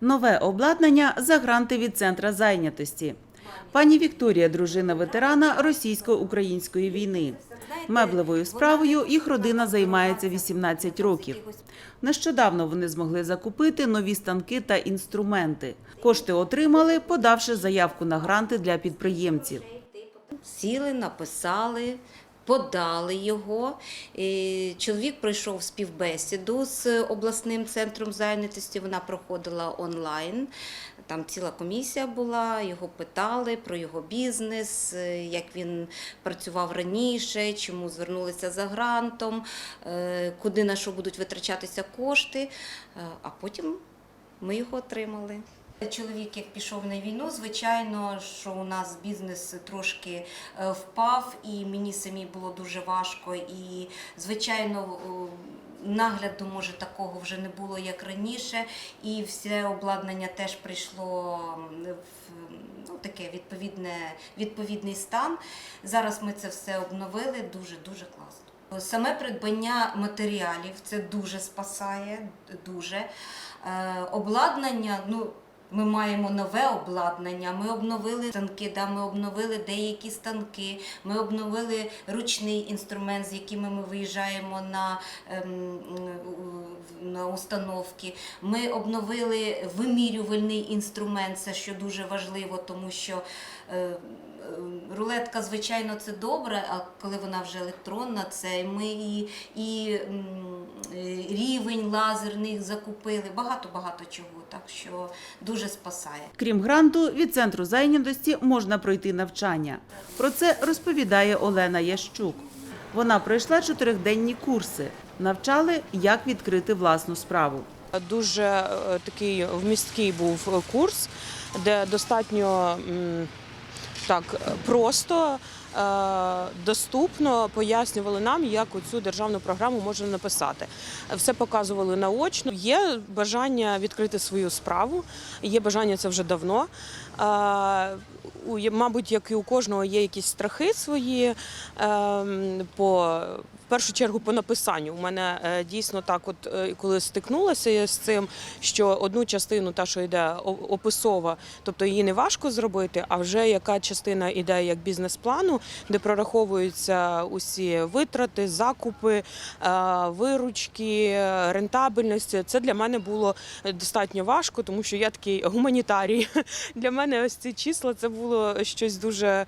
Нове обладнання за гранти від центра зайнятості. Пані Вікторія, дружина ветерана російсько-української війни. Меблевою справою їх родина займається 18 років. Нещодавно вони змогли закупити нові станки та інструменти. Кошти отримали, подавши заявку на гранти для підприємців. Сіли, написали, подали його. Чоловік пройшов співбесіду з обласним центром зайнятості. Вона проходила онлайн. Там ціла комісія була, його питали про його бізнес, е, як він працював раніше, чому звернулися за грантом, е, куди на що будуть витрачатися кошти. Е, А потім ми його отримали. Чоловік, як пішов на війну, звичайно, що у нас бізнес трошки е, впав, і мені самі було дуже важко. І, звичайно, нагляду може такого вже не було як раніше. І все обладнання теж прийшло в ну, таке відповідне, відповідний стан. Зараз ми це все обновили дуже дуже класно. Саме придбання матеріалів це дуже спасає, дуже. Е, обладнання, ну. Ми маємо нове обладнання. Ми обновили станки, да, ми обновили деякі станки. Ми обновили ручний інструмент, з якими ми виїжджаємо на, ем, на установки. Ми обновили вимірювальний інструмент, це що дуже важливо, тому що е, рулетка, звичайно, це добре, а коли вона вже електронна, це ми і, і рівень лазерних закупили. Багато-багато чого. Так що дуже спасає. Крім гранту, від центру зайнятості можна пройти навчання. Про це розповідає Олена Ящук. Вона пройшла чотириденні курси, навчали, як відкрити власну справу. Дуже е, такий вмісткий був курс, де достатньо так просто, е, доступно пояснювали нам, як цю державну програму можна написати. Все показували наочно. Є бажання відкрити свою справу, є бажання це вже давно. Е, Мабуть, як і у кожного є якісь страхи свої ем, по першу чергу по написанню. У мене е, дійсно так, от е, коли стикнулася з цим, що одну частину, та що йде описова, тобто її не важко зробити, а вже яка частина йде як бізнес-плану, де прораховуються усі витрати, закупи, е, виручки, рентабельність. Це для мене було достатньо важко, тому що я такий гуманітарій. Для мене ось ці числа це було щось дуже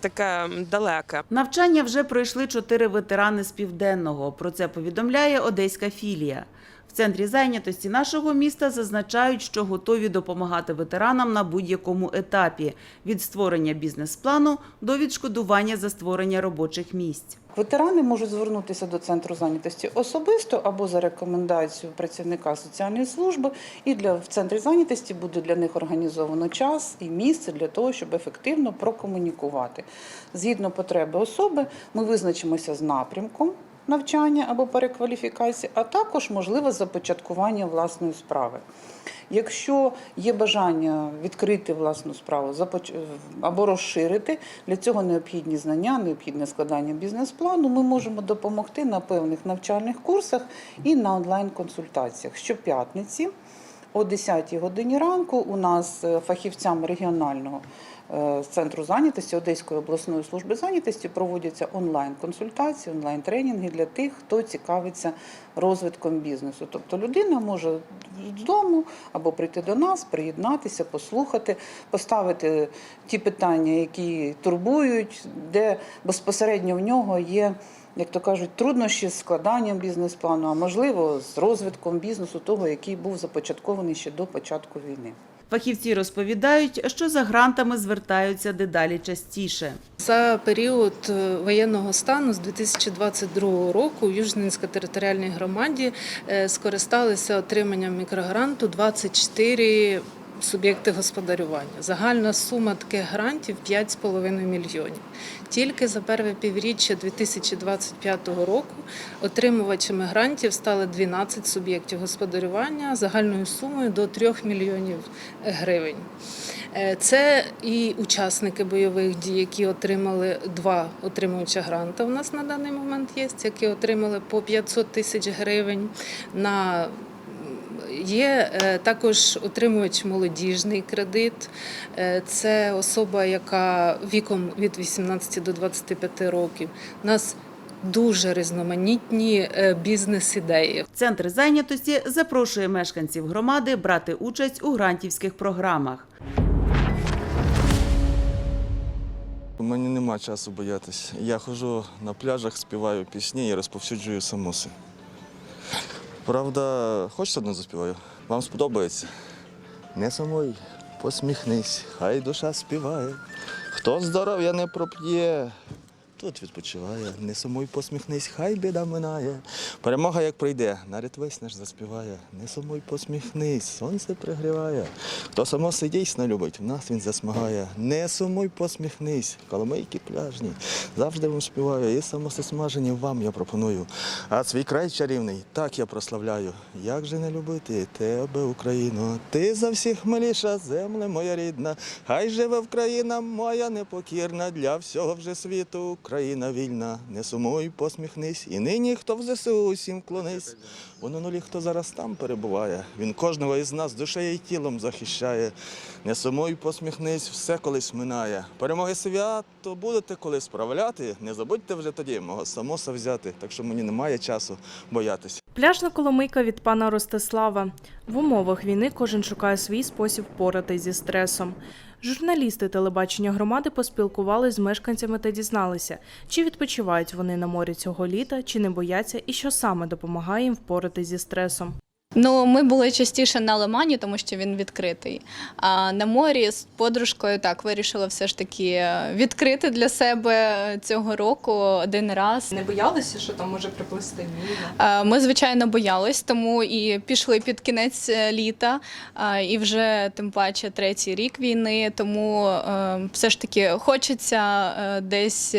таке далеке. Навчання вже пройшли чотири ветерани з південного. Про це повідомляє одеська філія. Центрі зайнятості нашого міста зазначають, що готові допомагати ветеранам на будь-якому етапі від створення бізнес-плану до відшкодування за створення робочих місць. Ветерани можуть звернутися до центру зайнятості особисто або за рекомендацією працівника соціальної служби. І для в центрі зайнятості буде для них організовано час і місце для того, щоб ефективно прокомунікувати. Згідно потреби особи, ми визначимося з напрямком. Навчання або перекваліфікації, а також можливе започаткування власної справи. Якщо є бажання відкрити власну справу або розширити, для цього необхідні знання, необхідне складання бізнес-плану. Ми можемо допомогти на певних навчальних курсах і на онлайн-консультаціях. Щоп'ятниці о 10 годині ранку у нас е, фахівцями регіонального е, центру зайнятості Одеської обласної служби зайнятості проводяться онлайн-консультації, онлайн-тренінги для тих, хто цікавиться розвитком бізнесу. Тобто людина може додому або прийти до нас, приєднатися, послухати, поставити ті питання, які турбують, де безпосередньо в нього є. Як то кажуть, труднощі з складанням бізнес-плану, а можливо з розвитком бізнесу, того, який був започаткований ще до початку війни. Фахівці розповідають, що за грантами звертаються дедалі частіше. За період е, воєнного стану з 2022 року в Южненській територіальній громаді е, скористалися отриманням мікрогранту 24 суб'єкти господарювання. Загальна сума таких грантів 5,5 мільйонів. Тільки за перше півріччя 2025 року отримувачами грантів стали 12 суб'єктів господарювання загальною сумою до 3 мільйонів гривень. Е, Це і учасники бойових дій, які отримали два отримувача гранта. У нас на даний момент є, які отримали по 500 тисяч гривень на Є е, також отримувач молодіжний кредит. Е, Це особа, яка віком від 18 до 25 років. У нас дуже різноманітні е, бізнес-ідеї. Центр зайнятості запрошує мешканців громади брати участь у грантівських програмах. У мене нема часу боятись. Я ходжу на пляжах, співаю пісні і розповсюджую самоси. Правда, хочеш одну заспіваю? Вам сподобається? Не самой, посміхнись, хай душа співає. Хто здоров'я не проп'є, тут відпочиває. Не сумуй, посміхнись, хай біда минає. Перемога як прийде, наряд весь наш заспіває. Не сумуй, посміхнись, сонце пригріває. Хто само дійсно любить, в нас він засмагає. Не сумуй, посміхнись, коломийки пляжні. Завжди вам співаю, і самососмажені вам я пропоную. А свій край чарівний, так я прославляю. Як же не любити тебе, Україно? Ти за всіх миліша, земле моя рідна. Хай живе Україна моя непокірна. Для всього вже світу Україна вільна. Не сумуй, посміхнись. І нині хто в ЗСУ усім вклонись. Воно нулі, хто зараз там перебуває. Він кожного із нас душею і тілом захищає. Не сумуй, посміхнись, все колись минає. Перемоги свято будете колись справляти. Не забудьте вже тоді мого самоса взяти. Так що мені немає часу боятися. Пляжна коломийка від пана Ростислава. В умовах війни кожен шукає свій спосіб впоратись зі стресом. Журналісти телебачення громади поспілкувалися з мешканцями та дізналися, чи відпочивають вони на морі цього літа, чи не бояться, і що саме допомагає їм впоратись зі стресом. Ну, ми були частіше на Лимані, тому що він відкритий. А на морі з подружкою так вирішила все ж таки е, відкрити для себе цього року один раз. Не боялися, що там може приплисти міна? Е, Ми, звичайно, боялись, тому і пішли під кінець е, літа, і вже тим паче третій рік війни. Тому все ж таки хочеться десь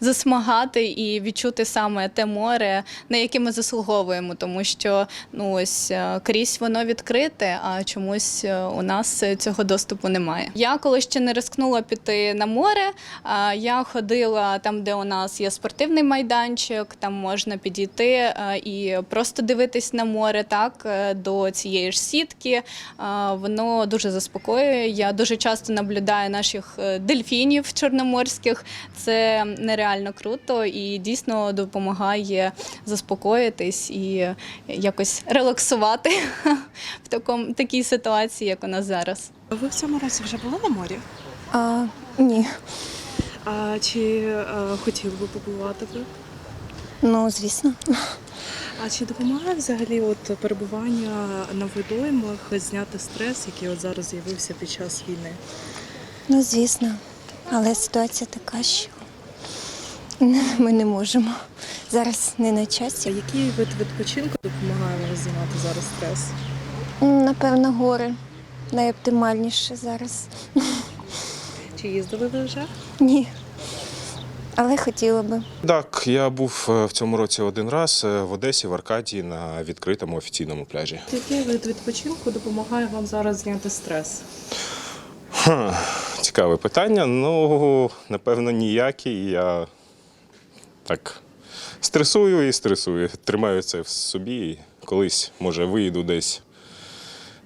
засмагати і відчути саме те море, на яке ми заслуговуємо, тому що ну ось е, крізь воно відкрите, а чомусь е, у нас е, цього доступу немає. Я коли ще не рискнула піти на море, я ходила там, де у нас є спортивний майданчик, там можна підійти і просто дивитись на море, так до цієї ж сітки. Воно дуже заспокоює. Я дуже часто наблюдаю наших дельфінів чорноморських. Це нереально круто і дійсно допомагає заспокоїтись і якось релаксувати в такому такій ситуації, як у нас зараз. Ви в цьому році вже були на морі? А, ні, А чи е, хотіли би побувати ви? ну звісно. А чи допомагає взагалі от перебування на водоймах зняти стрес, який от зараз з'явився під час війни? Ну звісно. Але ситуація така, що ми не можемо. Зараз не на часі. А який вид відпочинку допомагає вам знімати зараз стрес? Напевно, гори найоптимальніше зараз. Чи їздили ви вже? Ні. Але хотіла би. Так, я був е, в цьому році один раз е, в Одесі, в Аркадії на відкритому офіційному пляжі. Який вид відпочинку допомагає вам зараз зняти стрес? Ха, цікаве питання. Ну, напевно, ніякий. Я так стресую і стресую. Тримаю це в собі. Колись, може, виїду десь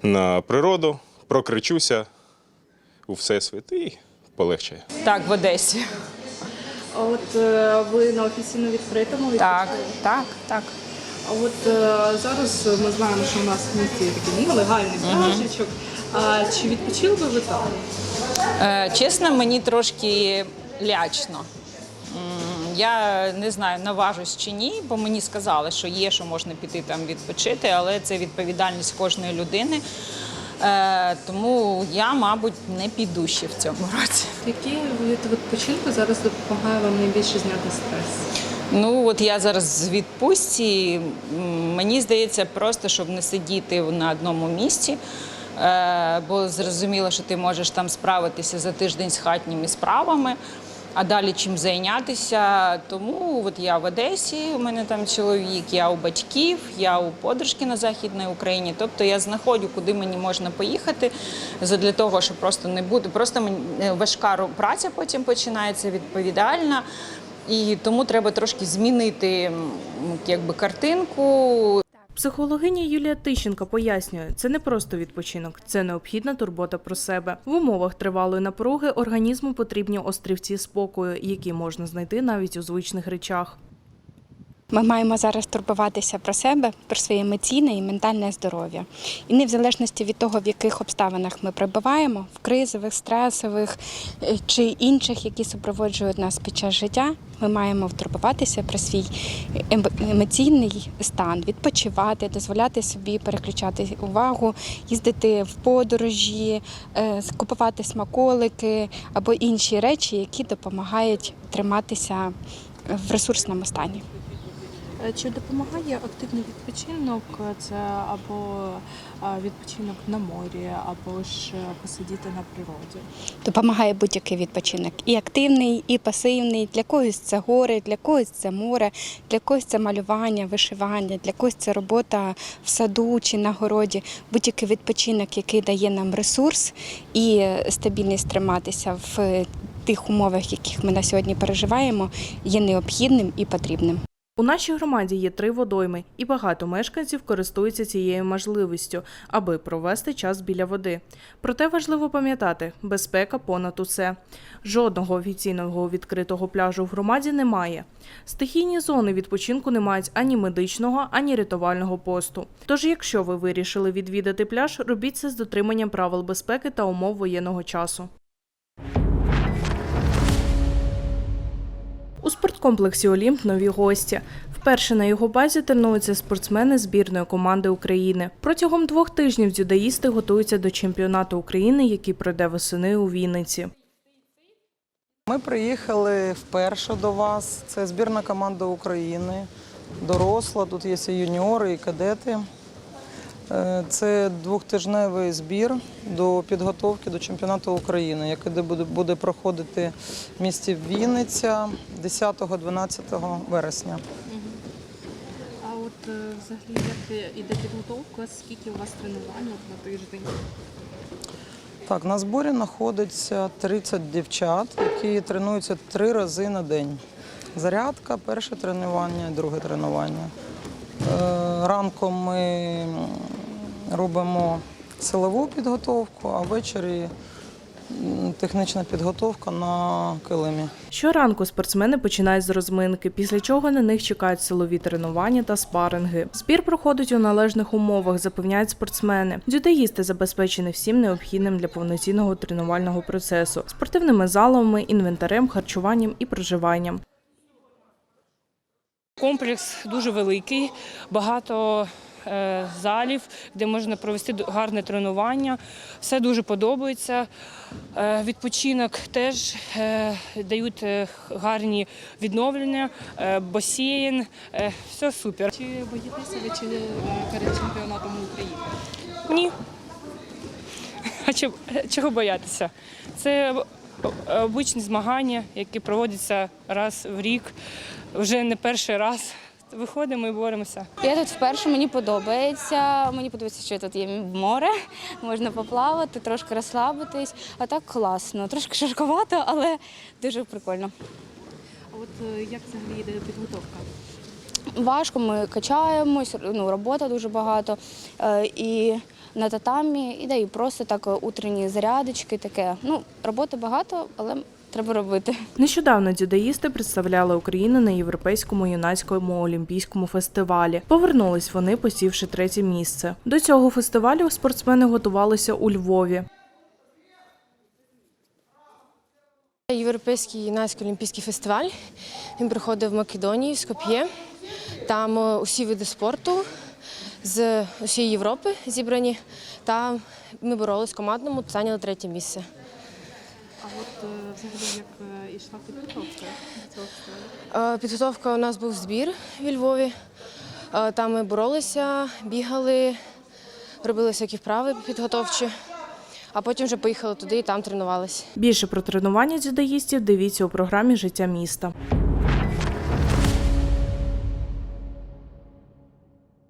на природу, прокричуся у всесвіт і полегчає. Так, в Одесі. А от е, ви на офіційно відкритому Так, так, так. А от е, зараз ми знаємо, що у нас в місті є такий нелегальний пляжечок. А чи відпочили би ви там? Е, Чесно, мені трошки лячно. Я не знаю, наважусь чи ні, бо мені сказали, що є, що можна піти там відпочити, але це відповідальність кожної людини. Е, Тому я, мабуть, не піду ще в цьому році. Який вид відпочинку зараз допомагає вам найбільше зняти стрес? Ну от я зараз в відпустці. Мені здається, просто щоб не сидіти на одному місці. е, Бо зрозуміло, що ти можеш там справитися за тиждень з хатніми справами, а далі чим зайнятися. Тому от я в Одесі, у мене там чоловік, я у батьків, я у подружки на Західній Україні. Тобто я знаходжу, куди мені можна поїхати, для того, щоб просто не бути. Просто мені е, важка праця потім починається відповідальна. І тому треба трошки змінити якби картинку, Психологиня Юлія Тищенка пояснює, це не просто відпочинок, це необхідна турбота про себе. В умовах тривалої напруги організму потрібні острівці спокою, які можна знайти навіть у звичних речах. Ми маємо зараз турбуватися про себе, про своє емоційне і ментальне здоров'я. І не в залежності від того, в яких обставинах ми перебуваємо, в кризових, стресових е, чи інших, які супроводжують нас під час життя, ми маємо турбуватися про свій ем- емоційний стан, відпочивати, дозволяти собі переключати увагу, їздити в подорожі, е, купувати смаколики або інші речі, які допомагають триматися в ресурсному стані. Е, Чи допомагає активний відпочинок? Це або е, відпочинок на морі, або ж е, посидіти на природі? Допомагає будь-який відпочинок. І активний, і пасивний. Для когось це гори, для когось це море, для когось це малювання, вишивання, для когось це робота в саду чи на городі. Будь-який відпочинок, який дає нам ресурс і стабільність триматися в тих умовах, яких ми на сьогодні переживаємо, є необхідним і потрібним. У нашій громаді є три водойми, і багато мешканців користуються цією можливістю, аби провести час біля води. Проте важливо пам'ятати, безпека понад усе. Жодного офіційного відкритого пляжу в громаді немає. Стихійні зони відпочинку не мають ані медичного, ані рятувального посту. Тож, якщо ви вирішили відвідати пляж, робіть це з дотриманням правил безпеки та умов воєнного часу. У спорткомплексі Олімп нові гості. Вперше на його базі тренуються спортсмени збірної команди України. Протягом двох тижнів дзюдоїсти готуються до чемпіонату України, який пройде восени у Вінниці. Ми приїхали вперше до вас. Це збірна команда України, доросла. Тут є і юніори, і кадети. Е, Це двохтижневий збір до підготовки до чемпіонату України, який буде, проходити в місті Вінниця 10-12 вересня. А от е, взагалі як іде підготовка? Скільки у вас тренувань на тиждень? Так, на зборі знаходиться 30 дівчат, які тренуються три рази на день. Зарядка, перше тренування, друге тренування. Е, Ранком ми робимо силову підготовку, а ввечері технічна підготовка на килимі. Щоранку спортсмени починають з розминки, після чого на них чекають силові тренування та спаринги. Збір проходить у належних умовах, запевняють спортсмени. Дзюдоїсти забезпечені всім необхідним для повноцінного тренувального процесу: спортивними залами, інвентарем, харчуванням і проживанням. Комплекс дуже великий, багато залів, де можна провести гарне тренування. Все дуже подобається. Е, відпочинок теж е, дають е, гарні відновлення, е, басейн, е, все супер. Чи боїтеся ви чи е, перед чемпіонатом України? Ні. А чого, боятися? Це е, обичні змагання, які проводяться раз в рік, вже не перший раз. Виходимо і боремося. Я тут вперше, мені подобається. Мені подобається, що тут є море, можна поплавати, трошки розслабитись. А так класно. Трошки шарковато, але дуже прикольно. А от е, як взагалі йде підготовка? Важко, ми качаємось, ну, робота дуже багато. Е, І на татамі, і, да, і просто так е, утренні зарядочки, таке. Ну, роботи багато, але треба робити. Нещодавно дзюдоїсти представляли Україну на європейському юнацькому олімпійському фестивалі. Повернулись вони, посівши третє місце. До цього фестивалю спортсмени готувалися у Львові. Європейський юнацький олімпійський фестиваль. Він проходив в Македонії, в Скоп'є. Там е, усі види спорту з усієї Європи зібрані. Та ми боролись командному, зайняли третє місце. А от е, взагалі як е, йшла підготовка до цього фестивалю? Е, Підготовка у нас був збір в Львові. Там ми боролися, бігали, робили всякі вправи підготовчі, а потім вже поїхали туди і там тренувалися. Більше про тренування дзюдоїстів дивіться у програмі Життя міста.